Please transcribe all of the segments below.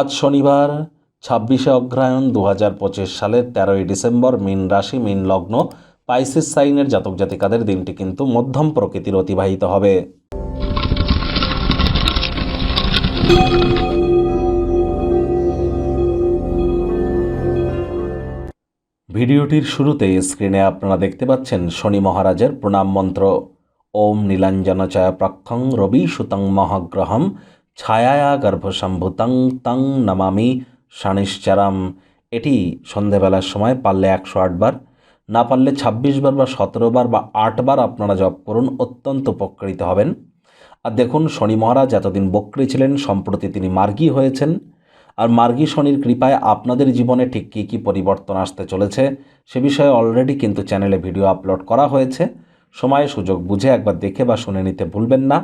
আজ শনিবার, ছাব্বিশে অগ্রহায়ণ দু হাজার পঁচিশ সালের তেরোই ডিসেম্বর মিন রাশি, মিন লগ্ন, পাইসিস সাইনের জাতক জাতিকাদের দিনটি কিন্তু মধ্যম প্রকৃতির অতিবাহিত হবে। ভিডিওটির শুরুতে স্ক্রিনে আপনারা দেখতে পাচ্ছেন শনি মহারাজের প্রণাম মন্ত্র। ওম নীলাঞ্জনচয় প্রক্ষং রবি সুতং মহাগ্রহম ছায়া গর্ভসম্ভূতং তং নমামি শানিশ্চারাম। এটি সন্ধেবেলার সময় পারলে একশো আটবার না পারলে ছাব্বিশ বার বা সতেরো বার বা আটবার আপনারা জপ করুন, অত্যন্ত উপকৃত হবেন। আর দেখুন, শনি মহারাজ এতদিন বক্রী ছিলেন, সম্প্রতি তিনি মার্গী হয়েছেন। আর মার্গী শনির কৃপায় আপনাদের জীবনে ঠিক কী কী পরিবর্তন আসতে চলেছে, সে বিষয়ে অলরেডি কিন্তু চ্যানেলে ভিডিও আপলোড করা হয়েছে। সময় সুযোগ বুঝে একবার দেখে বা শুনে নিতে ভুলবেন না।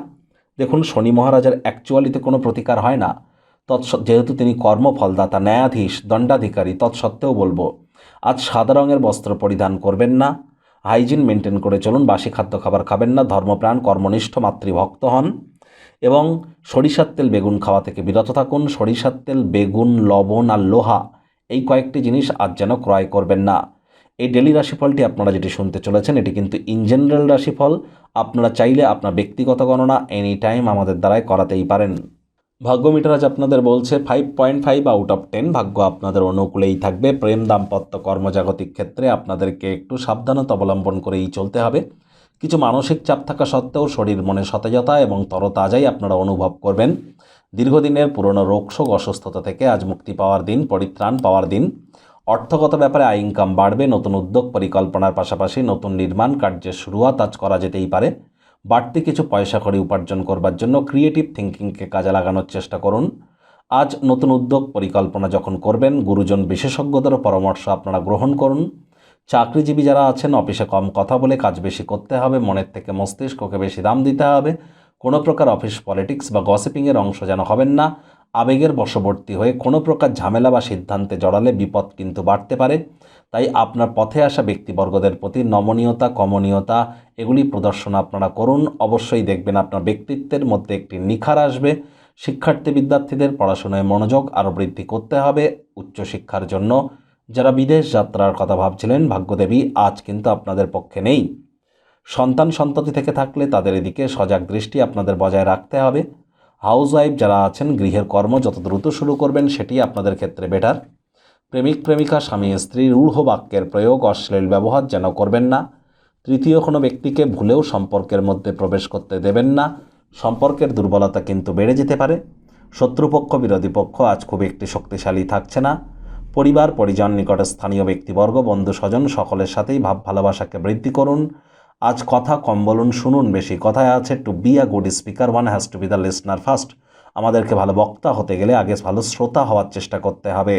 দেখুন, শনি মহারাজের অ্যাকচুয়ালিতে কোনো প্রতিকার হয় না। তৎস, যেহেতু তিনি কর্মফলদাতা, ন্যায়াধীশ, দণ্ডাধিকারী, তৎসত্ত্বেও বলব, আজ সাদা রঙের বস্ত্র পরিধান করবেন না। হাইজিন মেনটেন করে চলুন, বাসি খাদ্য খাবার খাবেন না, ধর্মপ্রাণ, কর্মনিষ্ঠ, মাতৃভক্ত হন। এবং সরিষার তেল, বেগুন খাওয়া থেকে বিরত থাকুন। সরিষার তেল, বেগুন, লবণ আর লোহা, এই কয়েকটি জিনিস আজ যেন ক্রয় করবেন না। এই ডেলি রাশিফলটি আপনারা যেটি শুনতে চলেছেন, এটি কিন্তু ইন জেনারেল রাশিফল। আপনারা চাইলে আপনার ব্যক্তিগত গণনা এনি টাইম আমাদের দ্বারাই করাতেই পারেন। ভাগ্য মিটার আজ আপনাদের বলছে five point five out of ten ভাগ্য আপনাদের অনুকূলেই থাকবে। প্রেম, দাম্পত্য, কর্মজাগতিক ক্ষেত্রে আপনাদেরকে একটু সাবধানতা অবলম্বন করেই চলতে হবে। কিছু মানসিক চাপ থাকা সত্ত্বেও শরীর মনে সতেজতা এবং তরতাজাই আপনারা অনুভব করবেন। দীর্ঘদিনের পুরনো রোগশোক অসুস্থতা থেকে আজ মুক্তি পাওয়ার দিন, পরিত্রাণ পাওয়ার দিন। অর্থগত ব্যাপারে আয় ইনকাম বাড়বে, নতুন উদ্যোগ পরিকল্পনার পাশাপাশি নতুন নির্মাণ কার্যের শুরুয়াত আজ করা যেতেই পারে। বাড়তি কিছু পয়সা করে উপার্জন করবার জন্য ক্রিয়েটিভ থিঙ্কিংকে কাজে লাগানোর চেষ্টা করুন। আজ নতুন উদ্যোগ পরিকল্পনা যখন করবেন, গুরুজন বিশেষজ্ঞদের পরামর্শ আপনারা গ্রহণ করুন। চাকরিজীবী যারা আছেন, অফিসে কম কথা বলে কাজ বেশি করতে হবে, মনের থেকে মস্তিষ্ককে বেশি দাম দিতে হবে। কোনো প্রকার অফিস পলিটিক্স বা গসিপিংয়ের অংশ যেন হবেন না। আবেগের বশবর্তী হয়ে কোনো প্রকার ঝামেলা বা সিদ্ধান্তে জড়ালে বিপদ কিন্তু বাড়তে পারে। তাই আপনার পথে আসা ব্যক্তিবর্গদের প্রতি নমনীয়তা, কমনীয়তা, এগুলি প্রদর্শন আপনারা করুন। অবশ্যই দেখবেন আপনার ব্যক্তিত্বের মধ্যে একটি নিখার আসবে। শিক্ষার্থী বিদ্যার্থীদের পড়াশোনায় মনোযোগ আরও বৃদ্ধি করতে হবে উচ্চশিক্ষার জন্য। যারা বিদেশ যাত্রার কথা ভাবছিলেন, ভাগ্যদেবী, আজ কিন্তু আপনাদের পক্ষে নেই। সন্তান সন্ততি থেকে থাকলে তাদের এদিকে সজাগ দৃষ্টি আপনাদের বজায় রাখতে হবে। হাউস ওয়াইফ যারা আছেন, গৃহের কর্ম যত দ্রুত শুরু করবেন সেটি আপনাদের ক্ষেত্রে বেটার প্রেমিক, প্রেমিকা, স্বামী, স্ত্রী, রূঢ় বাক্যের প্রয়োগ, অশ্লীল ব্যবহার যেন করবেন না। তৃতীয় কোনো ব্যক্তিকে ভুলেও সম্পর্কের মধ্যে প্রবেশ করতে দেবেন না। সম্পর্কের দুর্বলতা কিন্তু বেড়ে যেতে পারে। শত্রুপক্ষ, বিরোধী পক্ষ আজ খুব একটি শক্তিশালী থাকছে না। পরিবার, পরিজন নিকটে স্থানীয় ব্যক্তিবর্গ বন্ধু স্বজন সকলের সাথেই ভাব ভালোবাসাকে বৃদ্ধি করুন। আজ কথা কম বলুন, শুনুন বেশি। কথায় আছে to be a good speaker one has to be the listener first আমাদেরকে ভালো বক্তা হতে গেলে আগে ভালো শ্রোতা হওয়ার চেষ্টা করতে হবে।